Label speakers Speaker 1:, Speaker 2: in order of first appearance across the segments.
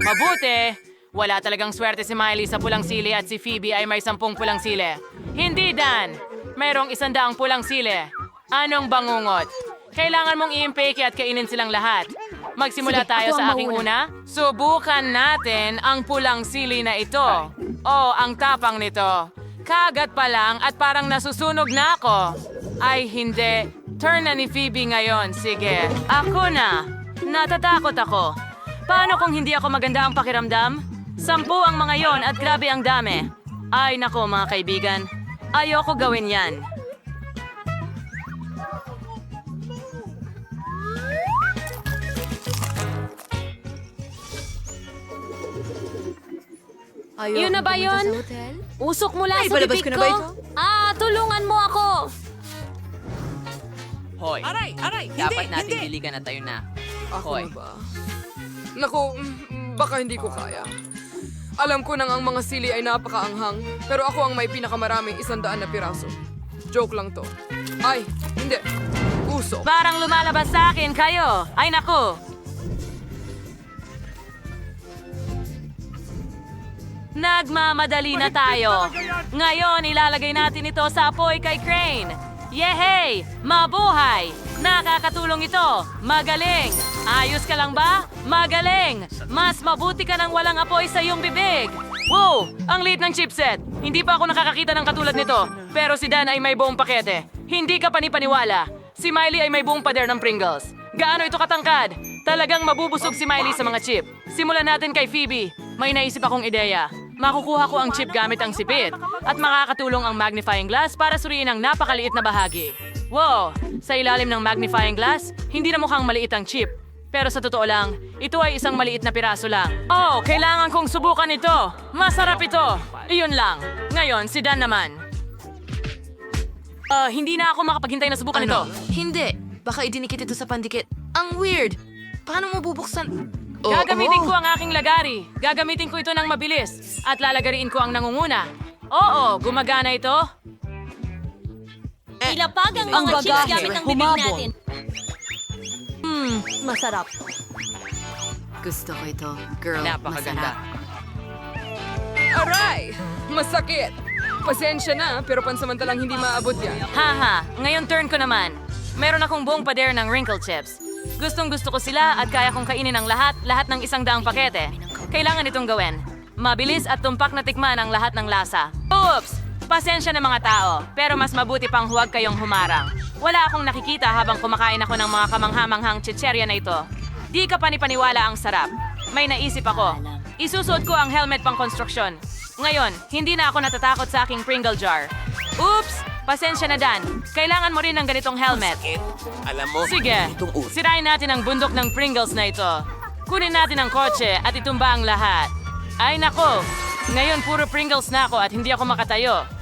Speaker 1: Mabuti! Wala talagang swerte si Miley sa pulang sili at si Phoebe ay may sampung pulang sili. Hindi, Dan! Mayroong isandaang pulang sili. Anong bangungot? Kailangan mong i-impake at kainin silang lahat. Magsimula
Speaker 2: Sige,
Speaker 1: tayo sa aking una. Subukan natin ang pulang sili na ito. Oh, ang tapang nito. Kagat pa lang at parang nasusunog na ako. Ay, hindi. Turn na ni Phoebe ngayon. Sige, ako na. Natatakot ako. Paano kung hindi ako maganda ang pakiramdam? Sampu ang mga yon at grabe ang dami. Ay nako mga kaibigan, ayoko gawin yan.
Speaker 2: Yun na ba yun? Usok mula
Speaker 3: Ay,
Speaker 2: sa bibig
Speaker 3: ko
Speaker 2: ko.
Speaker 3: na ba ito?
Speaker 2: Ah, tulungan mo ako.
Speaker 4: Hoy,
Speaker 3: Aray, aray,
Speaker 4: dapat
Speaker 3: hindi,
Speaker 4: natin
Speaker 3: hindi.
Speaker 4: diligan na tayo na.
Speaker 5: Ako
Speaker 4: Hoy.
Speaker 5: na ba? Naku, mm, baka hindi ko kaya. Alam ko nang ang mga sili ay napakaanghang, pero ako ang may pinakamaraming isandaan na piraso. Joke lang to. Ay, hindi. Uso.
Speaker 1: Parang lumalabas sa akin kayo. Ay nako. Nagmamadali na tayo. Ngayon, ilalagay natin ito sa apoy kay Crane. Yehey! Mabuhay! Nakakatulong ito! Magaling! Ayos ka lang ba? Magaling! Mas mabuti ka nang walang apoy sa iyong bibig! Wow! Ang liit ng chipset! Hindi pa ako nakakakita ng katulad nito. Pero si Dan ay may buong pakete. Hindi ka panipaniwala. Si Miley ay may buong pader ng Pringles. Gaano ito katangkad? Talagang mabubusog si Miley sa mga chip. Simulan natin kay Phoebe. May naisip akong ideya. Makukuha ko ang chip gamit ang sipit at makakatulong ang magnifying glass para suriin ang napakaliit na bahagi. Wow! Sa ilalim ng magnifying glass, hindi na mukhang maliit ang chip. Pero sa totoo lang, ito ay isang maliit na piraso lang. Oh, kailangan kong subukan ito! Masarap ito! Iyon lang. Ngayon, si Dan naman. Ah, hindi na ako makapaghintay na subukan ito.
Speaker 3: Hindi. Baka idinikit ito sa pandikit. Ang weird. Paano mo bubuksan? Oh,
Speaker 1: Gagamitin
Speaker 3: oh.
Speaker 1: ko ang aking lagari. Gagamitin ko ito ng mabilis. At lalagariin ko ang nangunguna. Oo, gumagana ito.
Speaker 2: Ilapag ang
Speaker 3: Ang
Speaker 2: mga chips gamit ang bibig natin. Hmm, masarap.
Speaker 3: Gusto ko ito. Girl,
Speaker 4: Napakaganda.
Speaker 3: masarap.
Speaker 5: Aray! Masakit! Pasensya na, pero pansamantalang hindi maabot yan.
Speaker 1: Haha, ngayon turn ko naman. Meron akong buong pader ng wrinkle chips. Gustong gusto ko sila at kaya kong kainin ang lahat, lahat ng isang daang pakete. Kailangan itong gawin. Mabilis at tumpak na tikman ang lahat ng lasa. Oops! Pasensya na mga tao, pero mas mabuti pang huwag kayong humarang. Wala akong nakikita habang kumakain ako ng mga kamanghamanghang chicherya na ito. Di ka panipaniwala ang sarap. May naisip ako. Isusuot ko ang helmet pang konstruksyon. Ngayon, hindi na ako natatakot sa aking Pringle jar. Oops! Pasensya na Dan. Kailangan mo rin ng ganitong helmet.
Speaker 4: Alam mo,
Speaker 1: Sige, sirain natin ang bundok ng Pringles na ito. Kunin natin ang kotse at itumba ang lahat. Ay nako, ngayon puro Pringles na ako at hindi ako makatayo.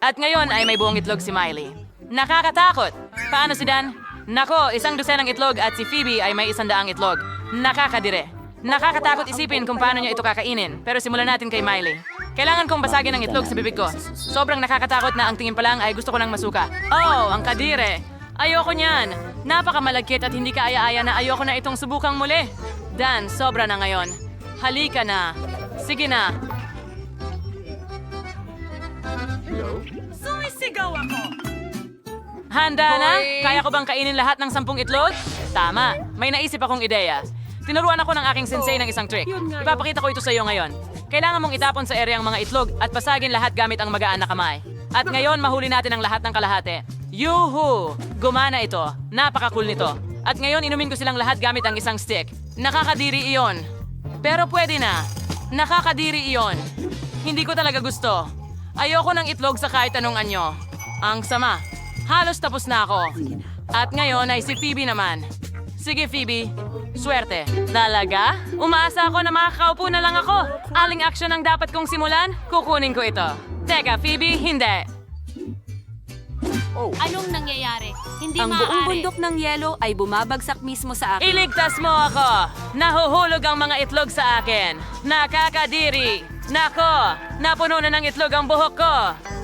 Speaker 1: At ngayon ay may buong itlog si Miley. Nakakatakot! Paano si Dan? Nako, isang dosenang itlog at si Phoebe ay may isandaang itlog. Nakakadire. Nakakatakot isipin kung paano niya ito kakainin. Pero simulan natin kay Miley. Kailangan kong basagin ang itlog sa bibig ko. Sobrang nakakatakot na ang tingin pa lang ay gusto ko ng masuka. Oh, ang kadire! Ayoko niyan. Napakamalagkit at hindi kaaya-aya na ayoko na itong subukang muli. Dan, sobra na ngayon. Halika na. Sige na. Handa na? Kaya ko bang kainin lahat ng sampung itlog? Tama. May naisip akong ideya. Tinuruan ako ng aking sensei ng isang trick. Ipapakita ko ito sa iyo ngayon. Kailangan mong itapon sa ere ang mga itlog at pasagin lahat gamit ang magaan na kamay. At ngayon, mahuli natin ang lahat ng kalahati. Yuhu! Gumana ito. Napaka-cool nito. At ngayon, inumin ko silang lahat gamit ang isang stick. Nakakadiri iyon. Pero pwede na. Nakakadiri iyon. Hindi ko talaga gusto. Ayoko ng itlog sa kahit anong anyo. Ang sama. Halos tapos na ako. At ngayon ay si Phoebe naman. Sige Phoebe, swerte. Talaga? Umaasa ako na makakaupo na lang ako. Aling action ang dapat kong simulan? Kukunin ko ito. Teka, Phoebe, hindi.
Speaker 2: Anong nangyayari? Hindi
Speaker 6: Ang buong bundok ng yelo ay bumabagsak mismo sa akin.
Speaker 1: Iligtas mo ako! Nahuhulog ang mga itlog sa akin. Nakakadiri! Nako! Napuno na ng itlog ang buhok ko!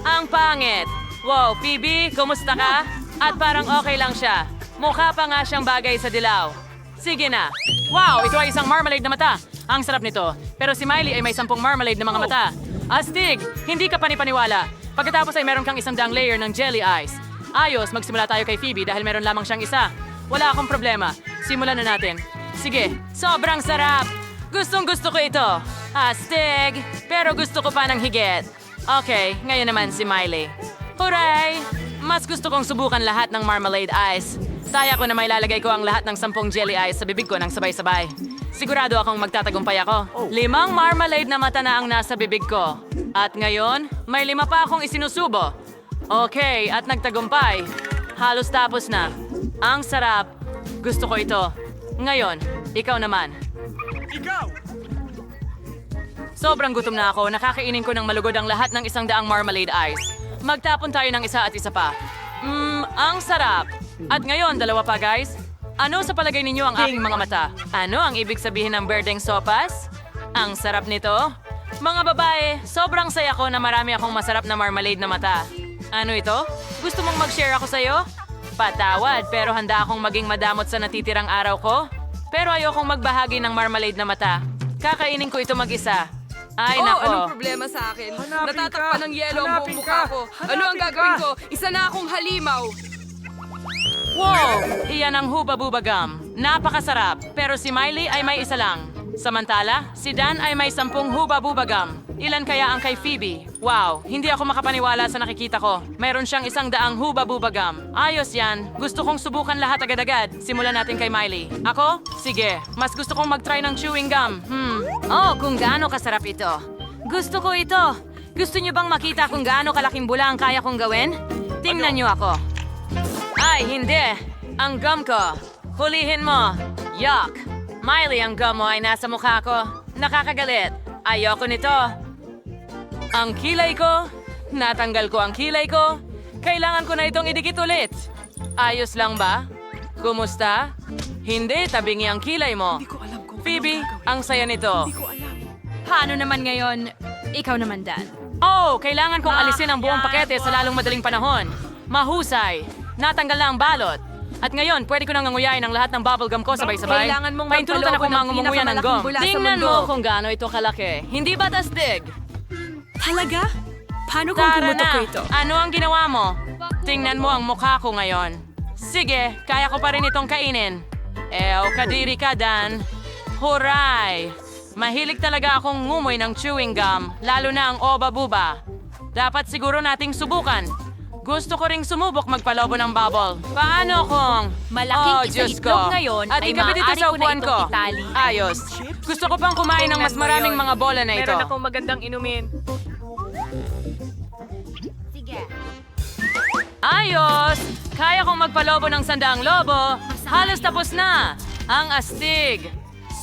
Speaker 1: Ang pangit! Wow, Phoebe, kumusta ka? At parang okay lang siya. Mukha pa nga siyang bagay sa dilaw. Sige na. Wow, ito ay isang marmalade na mata. Ang sarap nito. Pero si Miley ay may sampung marmalade na mga mata. Astig, hindi ka panipaniwala. Pagkatapos ay meron kang isang daang layer ng jelly ice. Ayos, magsimula tayo kay Phoebe dahil meron lamang siyang isa. Wala akong problema. Simulan na natin. Sige, sobrang sarap. Gustong gusto ko ito. Astig, pero gusto ko pa ng higit. Okay, ngayon naman si Miley. Hooray! Mas gusto kong subukan lahat ng marmalade ice. Taya ko na may lalagay ko ang lahat ng sampung jelly ice sa bibig ko ng sabay-sabay. Sigurado akong magtatagumpay ako. Limang marmalade na mata na ang nasa bibig ko. At ngayon, may lima pa akong isinusubo. Okay, at nagtagumpay. Halos tapos na. Ang sarap. Gusto ko ito. Ngayon, ikaw naman. Sobrang gutom na ako. Nakakainin ko ng malugod ang lahat ng isang daang marmalade ice. Magtapon tayo ng isa at isa pa. Mmm, ang sarap. At ngayon, dalawa pa guys. Ano sa palagay ninyo ang aking mga mata? Ano ang ibig sabihin ng berdeng sopas? Ang sarap nito. Mga babae, sobrang saya ko na marami akong masarap na marmalade na mata. Ano ito? Gusto mong mag-share ako sa'yo? Patawad, pero handa akong maging madamot sa natitirang araw ko. Pero ayokong magbahagi ng marmalade na mata. Kakainin ko ito mag-isa. Ay,
Speaker 5: oh,
Speaker 1: nako.
Speaker 5: anong problema sa akin? Natatakpan ng yelo ang buong mukha ko. Ano ang gagawin ko? Isa na akong halimaw.
Speaker 1: Wow! Iyan ang Huba Buba Gum. Napakasarap. Pero si Miley ay may isa lang. Samantala, si Dan ay may sampung Huba Buba Gum. Ilan kaya ang kay Phoebe? Wow, hindi ako makapaniwala sa nakikita ko. Meron siyang isang daang Huba Buba Gum. Ayos yan. Gusto kong subukan lahat agad-agad. Simulan natin kay Miley. Ako? Sige. Mas gusto kong mag-try ng chewing gum. Hmm. Oh, kung gaano kasarap ito. Gusto ko ito. Gusto niyo bang makita kung gaano kalaking bula ang kaya kong gawin? Tingnan niyo ako. Ay, hindi. Ang gum ko. Hulihin mo. Yuck. Miley, ang gum mo ay nasa mukha ko. Nakakagalit. Ayoko nito. Ang kilay ko. Natanggal ko ang kilay ko. Kailangan ko na itong idikit ulit. Ayos lang ba? Kumusta? Hindi, tabingi ang kilay mo. Phoebe, ang saya nito.
Speaker 2: Paano naman ngayon? Ikaw naman, Dan.
Speaker 1: Oh, kailangan kong alisin ang buong pakete sa lalong madaling panahon. Mahusay. Natanggal na ang balot. At ngayon, pwede ko nang nganguyain ang lahat ng bubblegum ko sabay-sabay.
Speaker 5: Kailangan mong
Speaker 1: Paintulutan ako
Speaker 5: ng
Speaker 1: mangumunguya ng gum.
Speaker 5: bula sa
Speaker 1: Tingnan
Speaker 5: mundo.
Speaker 1: mo kung gaano ito kalaki. Hindi ba tasdig?
Speaker 6: Talaga? Paano kung
Speaker 1: Tara
Speaker 6: pumutok ko ito?
Speaker 1: Ano ang ginawa mo? Tingnan mo ang mukha ko ngayon. Sige, kaya ko pa rin itong kainin. Ew, kadiri ka, Dan. Huray! Mahilig talaga akong ngumoy ng chewing gum, lalo na ang oba-buba. Dapat siguro nating subukan. Gusto ko ring sumubok magpalobo ng bubble. Paano kung...
Speaker 2: Malaking
Speaker 1: oh, Diyos
Speaker 2: itlog
Speaker 1: ko.
Speaker 2: ngayon
Speaker 1: At
Speaker 2: ay
Speaker 1: ito
Speaker 2: maaari
Speaker 1: sa
Speaker 2: ko na
Speaker 1: upuan
Speaker 2: itong
Speaker 1: ko.
Speaker 2: itali.
Speaker 1: Ayos. Gusto ko pang kumain ng mas maraming mga bola na ito.
Speaker 5: magandang inumin.
Speaker 1: Ayos! Kaya kong magpalobo ng sandaang lobo. Halos tapos na. Ang astig.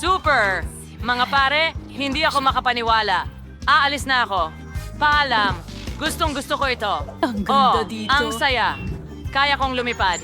Speaker 1: Super. Mga pare, hindi ako makapaniwala. Aalis na ako. Paalam. Gustong gusto ko ito. Ang
Speaker 6: ganda
Speaker 1: oh,
Speaker 6: dito.
Speaker 1: Ang saya. Kaya kong lumipad.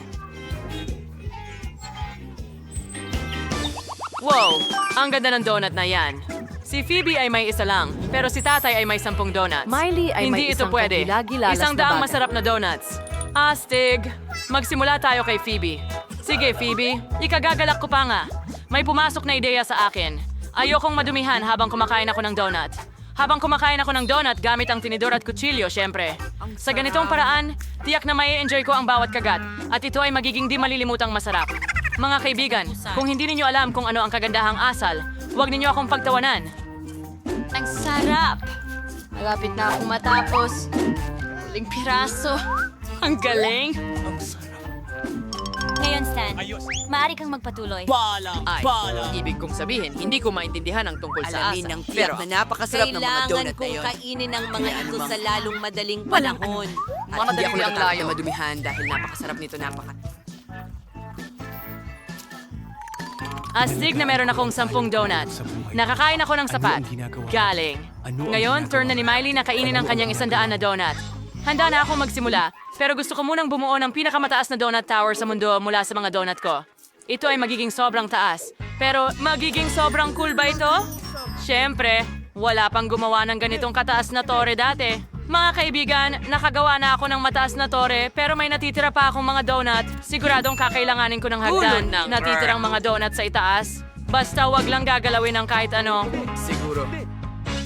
Speaker 1: Wow! Ang ganda ng donut na yan. Si Phoebe ay may isa lang, pero si tatay ay may sampung donuts.
Speaker 3: Miley ay
Speaker 1: Hindi
Speaker 3: may
Speaker 1: ito
Speaker 3: isang
Speaker 1: pwede. Isang daang masarap na donuts. Astig! Magsimula tayo kay Phoebe. Sige, Phoebe. Ikagagalak ko pa nga. May pumasok na ideya sa akin. Ayokong madumihan habang kumakain ako ng donut. Habang kumakain ako ng donut gamit ang tinidor at kutsilyo, syempre. Sa ganitong paraan, tiyak na may enjoy ko ang bawat kagat at ito ay magiging di malilimutang masarap. Mga kaibigan, kung hindi ninyo alam kung ano ang kagandahang asal, huwag ninyo akong pagtawanan.
Speaker 2: Ang sarap! Malapit na akong matapos. Huling piraso.
Speaker 1: Ang galing!
Speaker 2: Ngayon, Stan, maaari kang magpatuloy.
Speaker 3: Ay, ibig kong sabihin, hindi ko maintindihan ang tungkol sa
Speaker 4: Alamin
Speaker 3: asa.
Speaker 4: ng
Speaker 3: Pero,
Speaker 4: tiyak na napakasarap ng mga
Speaker 7: Kailangan
Speaker 4: donut na
Speaker 7: kong
Speaker 4: yun.
Speaker 7: kainin ang mga ito sa lalong madaling panahon.
Speaker 4: At
Speaker 3: Mamadali
Speaker 4: hindi ako
Speaker 3: ang
Speaker 4: natatakot
Speaker 3: layo.
Speaker 4: na madumihan dahil napakasarap nito, napaka...
Speaker 1: Astig na meron akong sampung donuts. Nakakain ako ng sapat. Galing. Ngayon, turn na ni Miley na kainin ang kanyang isandaan na donut. Handa na akong magsimula, pero gusto ko munang bumuo ng pinakamataas na donut tower sa mundo mula sa mga donut ko. Ito ay magiging sobrang taas. Pero magiging sobrang cool ba ito? Siyempre, wala pang gumawa ng ganitong kataas na tore dati. Mga kaibigan, nakagawa na ako ng mataas na tore pero may natitira pa akong mga donut. Siguradong kakailanganin ko ng hagdan.
Speaker 4: Ng
Speaker 1: Natitirang mga donut sa itaas. Basta wag lang gagalawin ng kahit ano.
Speaker 8: Siguro.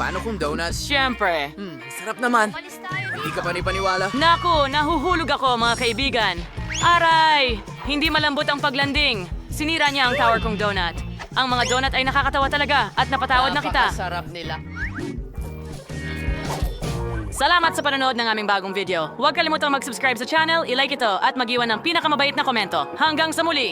Speaker 8: Paano kung donuts?
Speaker 1: Siyempre.
Speaker 8: Hmm, sarap naman. Hindi ka pa ni paniwala.
Speaker 1: Naku, nahuhulog ako mga kaibigan. Aray! Hindi malambot ang paglanding. Sinira niya ang tower kong donut. Ang mga donut ay nakakatawa talaga at napatawad na kita.
Speaker 4: Sarap nila.
Speaker 1: Salamat sa panonood ng aming bagong video. Huwag kalimutang mag-subscribe sa channel, i-like ito at mag-iwan ng pinakamabait na komento. Hanggang sa muli!